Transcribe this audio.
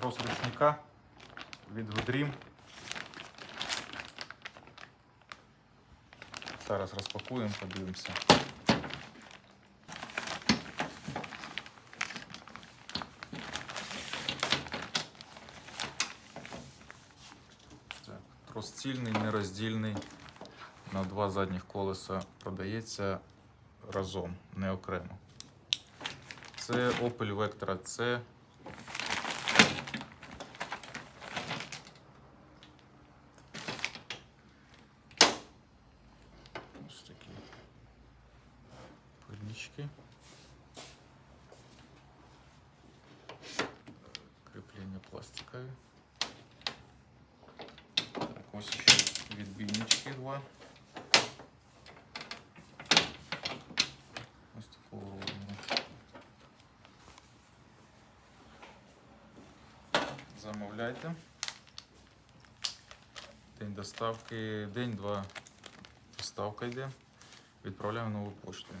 трос ручника від Goodream. Зараз розпакуємо, подивимося. Так, трос цільний, нероздільний. На два задніх колеса продається разом, не окремо. Це Opel Vectra C. Ось такі пильнички. Кріплення пластикові. Так, ось ще відбійнички два. Ось такого. Замовляйте. День доставки, день-два доставка йде. Відправляємо нову поштою.